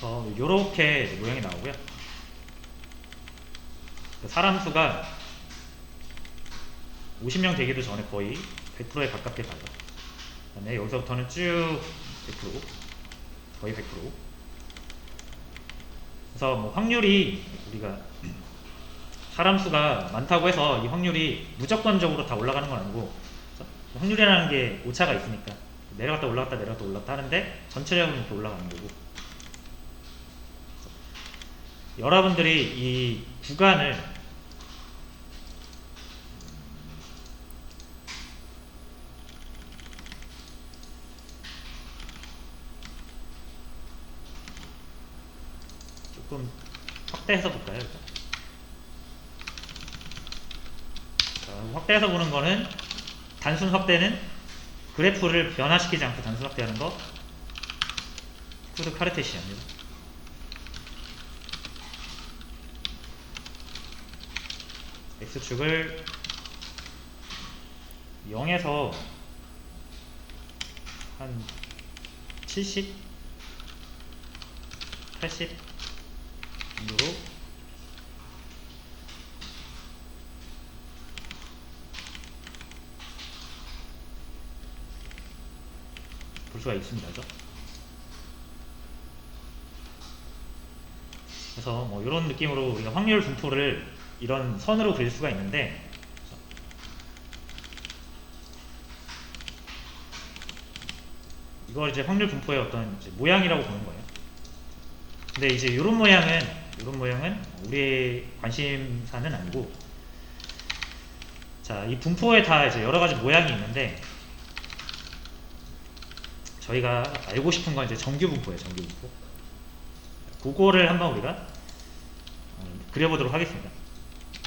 그래서 이렇게 모양이 나오고요. 사람 수가 50명 되기도 전에 거의 100%에 가깝게 가죠. 그다음에 여기서부터는 쭉 100% 거의 100% 그래서 뭐 확률이 우리가 사람 수가 많다고 해서 이 확률이 무조건적으로 다 올라가는 건 아니고 확률이라는 게 오차가 있으니까 내려갔다 올라갔다 내려갔다 올라갔다 하는데 전체적으로 이렇게 올라가는 거고 여러분들이 이 구간을 조금 확대해서 볼까요? 확대해서 보는 거는 단순 확대는 그래프를 변화시키지 않고 단순 확대하는 거 푸드 카르테시아입니다. X축을 0에서 한 70, 80 정도로 볼 수가 있습니다. 그래서 뭐 이런 느낌으로 우리가 확률 분포를 이런 선으로 그릴 수가 있는데 이걸 이제 확률 분포의 어떤 모양이라고 보는 거예요. 근데 이제 이런 모양은 이런 모양은 우리의 관심사는 아니고 자 이 분포에 다 이제 여러 가지 모양이 있는데 저희가 알고 싶은 건 이제 정규 분포예요. 정규 분포. 그거를 한번 우리가 어, 그려보도록 하겠습니다.